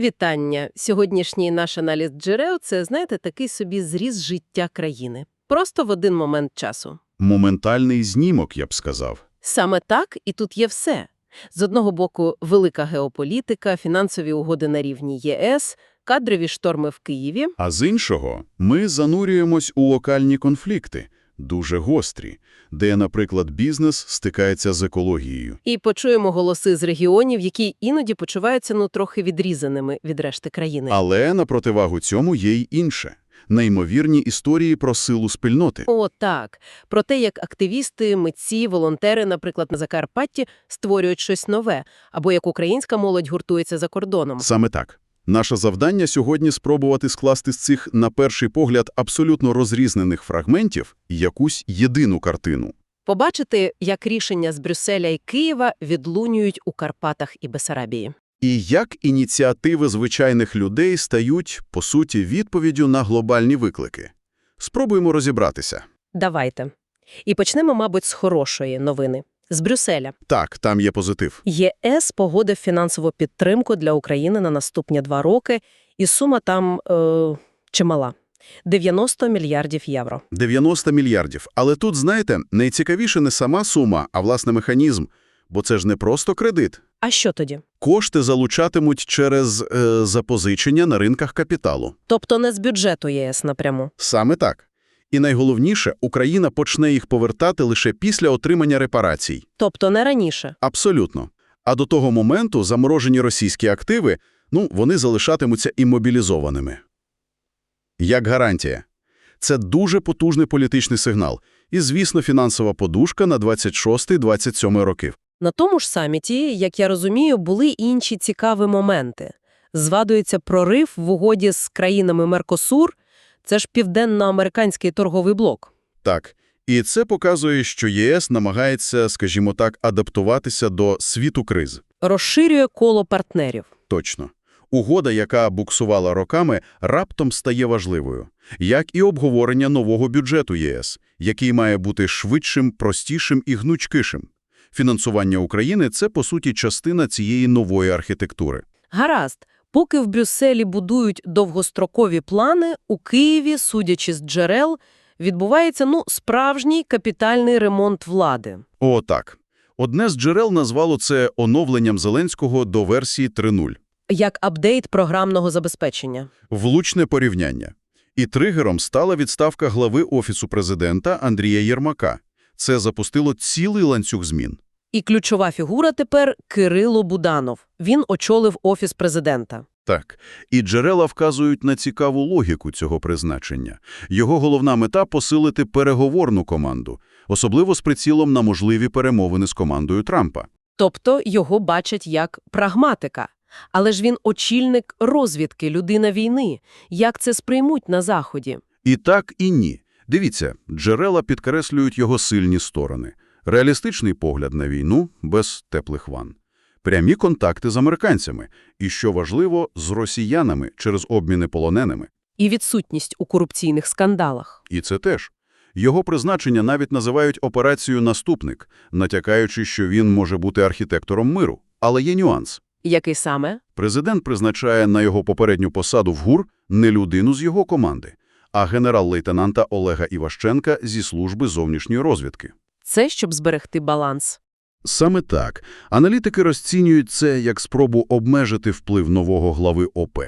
Вітання! Сьогоднішній наш аналіз джерел – це, знаєте, такий собі зріз життя країни. Просто в один момент часу. Моментальний знімок, я б сказав. Саме так, і тут є все. З одного боку, велика геополітика, фінансові угоди на рівні ЄС, кадрові шторми в Києві. А з іншого, ми занурюємось у локальні конфлікти, дуже гострі, де, наприклад, бізнес стикається з екологією. І почуємо голоси з регіонів, які іноді почуваються ну трохи відрізаними від решти країни. Але на противагу цьому є й інше – неймовірні історії про силу спільноти. О, так. Про те, як активісти, митці, волонтери, наприклад, на Закарпатті, створюють щось нове, або як українська молодь гуртується за кордоном. Саме так. Наше завдання сьогодні спробувати скласти з цих, на перший погляд, абсолютно розрізнених фрагментів якусь єдину картину. Побачити, як рішення з Брюсселя і Києва відлунюють у Карпатах і Бесарабії. І як ініціативи звичайних людей стають, по суті, відповіддю на глобальні виклики. Спробуємо розібратися. Давайте. І почнемо, мабуть, з хорошої новини. З Брюсселя. Так, там є позитив. ЄС погодив фінансову підтримку для України на наступні два роки, і сума там е, чимала – 90 мільярдів євро. 90 мільярдів. Але тут, знаєте, найцікавіше не сама сума, а власне механізм. Бо це ж не просто кредит. А що тоді? Кошти залучатимуть через е, запозичення на ринках капіталу. Тобто не з бюджету ЄС напряму. Саме так. І найголовніше, Україна почне їх повертати лише після отримання репарацій. Тобто не раніше. Абсолютно. А до того моменту заморожені російські активи, ну, вони залишатимуться іммобілізованими. Як гарантія. Це дуже потужний політичний сигнал. І, звісно, фінансова подушка на 26-27 років. На тому ж саміті, як я розумію, були інші цікаві моменти. Звадується прорив в угоді з країнами Меркосур, це ж південноамериканський торговий блок. Так. І це показує, що ЄС намагається, скажімо так, адаптуватися до світу криз. Розширює коло партнерів. Точно. Угода, яка буксувала роками, раптом стає важливою. Як і обговорення нового бюджету ЄС, який має бути швидшим, простішим і гнучкишим. Фінансування України – це, по суті, частина цієї нової архітектури. Гаразд, поки в Брюсселі будують довгострокові плани, у Києві, судячи з джерел, відбувається, ну, справжній капітальний ремонт влади. О, так. Одне з джерел назвало це оновленням Зеленського до версії 3.0. Як апдейт програмного забезпечення. Влучне порівняння. І тригером стала відставка глави Офісу президента Андрія Єрмака. Це запустило цілий ланцюг змін. І ключова фігура тепер – Кирило Буданов. Він очолив Офіс президента. Так, і джерела вказують на цікаву логіку цього призначення. Його головна мета – посилити переговорну команду, особливо з прицілом на можливі перемовини з командою Трампа. Тобто його бачать як прагматика. Але ж він очільник розвідки, людина війни. Як це сприймуть на Заході? І так, і ні. Дивіться, джерела підкреслюють його сильні сторони. Реалістичний погляд на війну без теплих ван. Прямі контакти з американцями. І, що важливо, з росіянами через обміни полоненими. І відсутність у корупційних скандалах. І це теж. Його призначення навіть називають операцією «Наступник», натякаючи, що він може бути архітектором миру. Але є нюанс. Який саме? Президент призначає на його попередню посаду в ГУР не людину з його команди, а генерал-лейтенанта Олега Іващенка зі служби зовнішньої розвідки. Це щоб зберегти баланс. Саме так. Аналітики розцінюють це як спробу обмежити вплив нового глави ОП,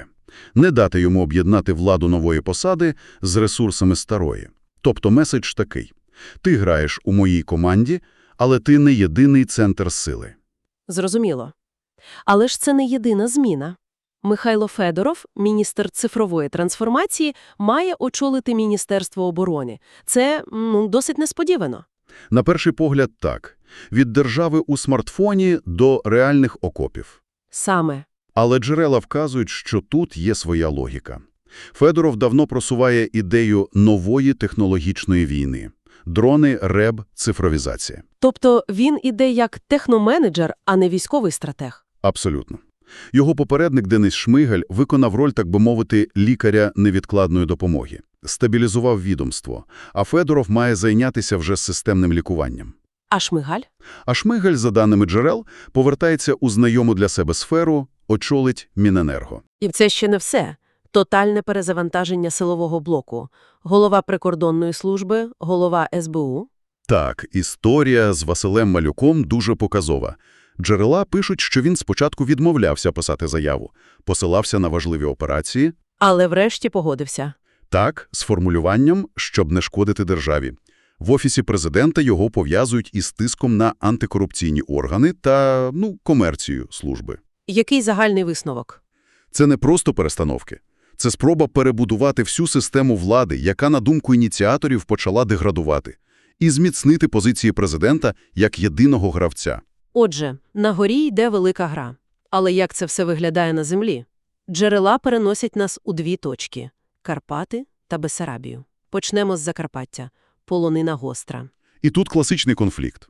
не дати йому об'єднати владу нової посади з ресурсами старої. Тобто меседж такий. Ти граєш у моїй команді, але ти не єдиний центр сили. Зрозуміло. Але ж це не єдина зміна. Михайло Федоров, міністр цифрової трансформації, має очолити Міністерство оборони. Це ну, досить несподівано. На перший погляд так. Від держави у смартфоні до реальних окопів. Саме. Але джерела вказують, що тут є своя логіка. Федоров давно просуває ідею нової технологічної війни. Дрони, РЕБ, цифровізація. Тобто він іде як техноменеджер, а не військовий стратег. Абсолютно. Його попередник Денис Шмигаль виконав роль, так би мовити, лікаря невідкладної допомоги. Стабілізував відомство, а Федоров має зайнятися вже системним лікуванням. А Шмигаль? А Шмигаль, за даними джерел, повертається у знайому для себе сферу очолить Міненерго. І це ще не все. Тотальне перезавантаження силового блоку. Голова прикордонної служби, голова СБУ. Так, історія з Василем Малюком дуже показова. Джерела пишуть, що він спочатку відмовлявся писати заяву, посилався на важливі операції, Але врешті погодився. так, з формулюванням, щоб не шкодити державі. В Офісі президента його пов'язують із тиском на антикорупційні органи та, ну, комерцію служби. Який загальний висновок? Це не просто перестановки. Це спроба перебудувати всю систему влади, яка, на думку ініціаторів, почала деградувати, і зміцнити позиції президента як єдиного гравця. Отже, на горі йде велика гра. Але як це все виглядає на землі? Джерела переносять нас у дві точки – Карпати та Бесарабію. Почнемо з Закарпаття. Полонина гостра. І тут класичний конфлікт.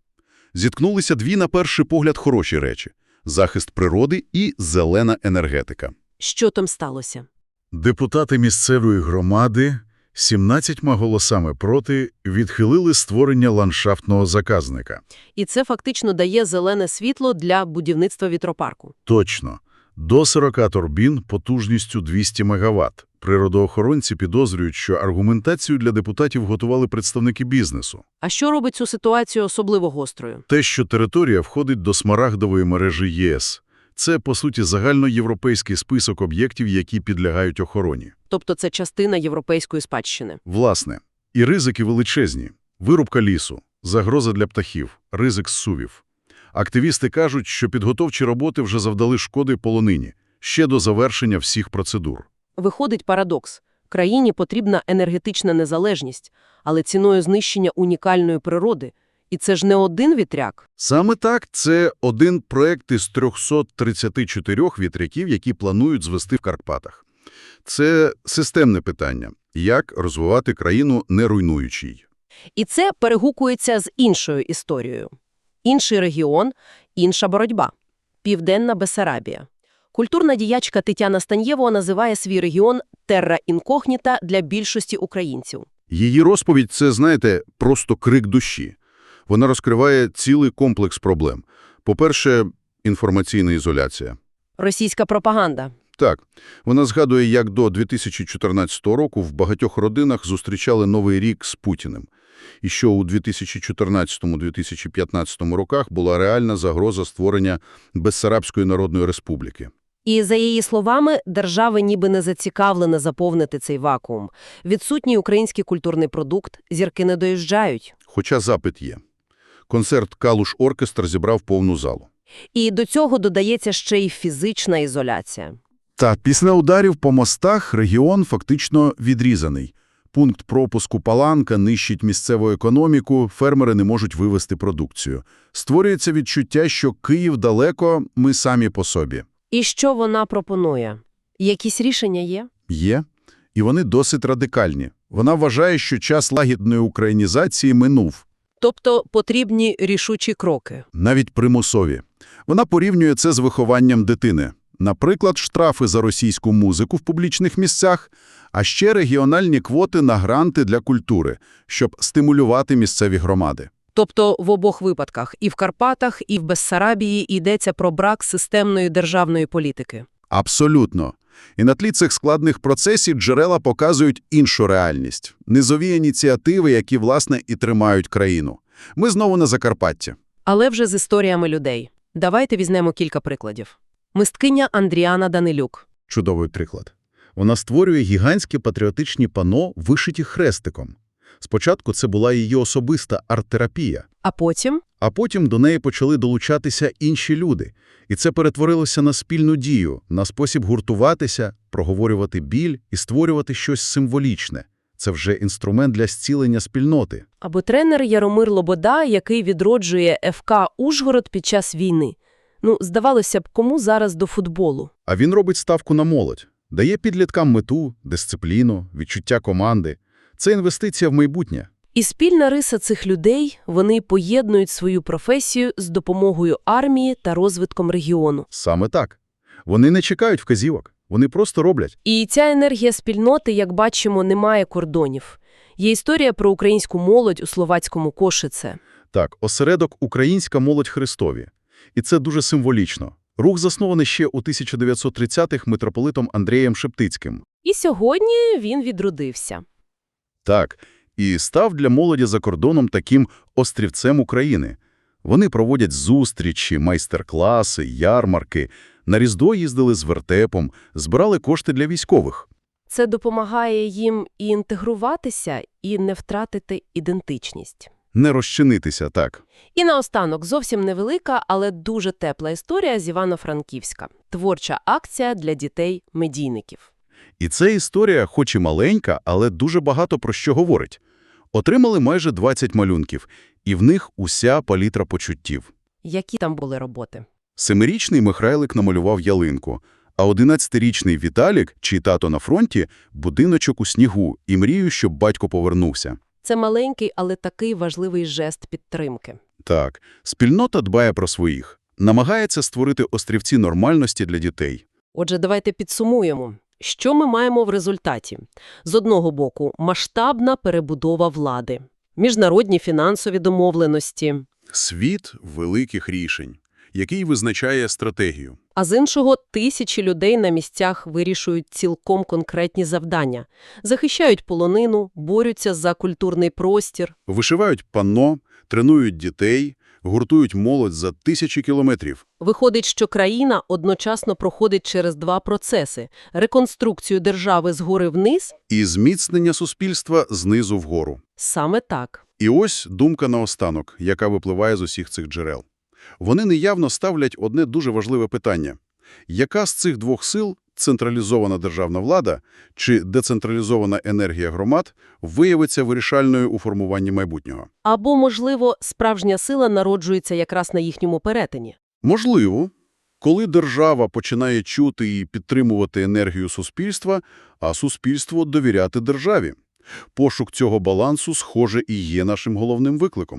Зіткнулися дві, на перший погляд, хороші речі – захист природи і зелена енергетика. Що там сталося? Депутати місцевої громади 17 голосами проти відхилили створення ландшафтного заказника. І це фактично дає зелене світло для будівництва вітропарку. Точно. До 40 турбін потужністю 200 МВт. Природоохоронці підозрюють, що аргументацію для депутатів готували представники бізнесу. А що робить цю ситуацію особливо гострою? Те, що територія входить до смарагдової мережі ЄС. Це, по суті, загальноєвропейський список об'єктів, які підлягають охороні. Тобто це частина європейської спадщини. Власне, і ризики величезні. Вирубка лісу, загроза для птахів, ризик зсувів. Активісти кажуть, що підготовчі роботи вже завдали шкоди полонині, ще до завершення всіх процедур. Виходить парадокс. Країні потрібна енергетична незалежність, але ціною знищення унікальної природи. І це ж не один вітряк. Саме так, це один проект із 334 вітряків, які планують звести в Карпатах. Це системне питання – як розвивати країну, не руйнуючи її. І це перегукується з іншою історією. Інший регіон, інша боротьба. Південна Бесарабія. Культурна діячка Тетяна Станьєвова називає свій регіон «терра інкогніта» для більшості українців. Її розповідь – це, знаєте, просто крик душі. Вона розкриває цілий комплекс проблем. По-перше, інформаційна ізоляція. Російська пропаганда. Так, вона згадує, як до 2014 року в багатьох родинах зустрічали Новий рік з Путіним. І що у 2014-2015 роках була реальна загроза створення Бессарабської Народної Республіки. І, за її словами, держава ніби не зацікавлена заповнити цей вакуум. Відсутній український культурний продукт, зірки не доїжджають. Хоча запит є. Концерт «Калуш Оркестр» зібрав повну залу. І до цього додається ще й фізична ізоляція. Та після ударів по мостах регіон фактично відрізаний. Пункт пропуску Паланка нищить місцеву економіку, фермери не можуть вивести продукцію. Створюється відчуття, що Київ далеко, ми самі по собі. І що вона пропонує? Якісь рішення є? Є, і вони досить радикальні. Вона вважає, що час лагідної українізації минув, Тобто потрібні рішучі кроки. навіть примусові. Вона порівнює це з вихованням дитини. Наприклад, штрафи за російську музику в публічних місцях, а ще регіональні квоти на гранти для культури, щоб стимулювати місцеві громади. Тобто в обох випадках, і в Карпатах, і в Бессарабії йдеться про брак системної державної політики. Абсолютно. І на тлі цих складних процесів джерела показують іншу реальність. Низові ініціативи, які, власне, і тримають країну. Ми знову на Закарпатті. Але вже з історіями людей. Давайте візьмемо кілька прикладів. Мисткиня Андріана Данилюк. Чудовий приклад. Вона створює гігантські патріотичні пано, вишиті хрестиком. Спочатку це була її особиста арт-терапія, А потім а потім до неї почали долучатися інші люди. І це перетворилося на спільну дію, на спосіб гуртуватися, проговорювати біль і створювати щось символічне. Це вже інструмент для зцілення спільноти. або тренер Яромир Лобода, який відроджує ФК Ужгород під час війни. Ну, здавалося б, кому зараз до футболу? А він робить ставку на молодь, дає підліткам мету, дисципліну, відчуття команди. Це інвестиція в майбутнє. І спільна риса цих людей – вони поєднують свою професію з допомогою армії та розвитком регіону. Саме так. Вони не чекають вказівок, вони просто роблять. І ця енергія спільноти, як бачимо, не має кордонів. Є історія про українську молодь у словацькому Кошице. Так, осередок «Українська молодь Христові». І це дуже символічно. Рух заснований ще у 1930-х митрополитом Андрієм Шептицьким. І сьогодні він відродився. Так, і став для молоді за кордоном таким острівцем України. Вони проводять зустрічі, майстер-класи, ярмарки. На Різдво їздили з вертепом, збирали кошти для військових. Це допомагає їм і інтегруватися, і не втратити ідентичність. Не розчинитися так. І наостанок зовсім невелика, але дуже тепла історія з Івано-Франківська. Творча акція для дітей-медійників. І ця історія, хоч і маленька, але дуже багато про що говорить. Отримали майже 20 малюнків, і в них уся палітра почуттів. Які там були роботи? Семирічний Михайлик намалював ялинку, а одинадцятирічний Віталік, чий тато на фронті, будиночок у снігу і мрію, щоб батько повернувся. Це маленький, але такий важливий жест підтримки. Так, спільнота дбає про своїх, намагається створити острівці нормальності для дітей. Отже, давайте підсумуємо. Що ми маємо в результаті? З одного боку, масштабна перебудова влади, міжнародні фінансові домовленості, Світ великих рішень, який визначає стратегію. а з іншого тисячі людей на місцях вирішують цілком конкретні завдання, захищають полонину, борються за культурний простір. Вишивають панно, тренують дітей, гуртують молодь за тисячі кілометрів. Виходить, що країна одночасно проходить через два процеси – реконструкцію держави згори вниз І зміцнення суспільства знизу вгору. саме так. І ось думка наостанок, яка випливає з усіх цих джерел. Вони неявно ставлять одне дуже важливе питання. Яка з цих двох сил, централізована державна влада чи децентралізована енергія громад, виявиться вирішальною у формуванні майбутнього? Або, можливо, справжня сила народжується якраз на їхньому перетині. Можливо, коли держава починає чути і підтримувати енергію суспільства, а суспільство довіряти державі. Пошук цього балансу, схоже, і є нашим головним викликом.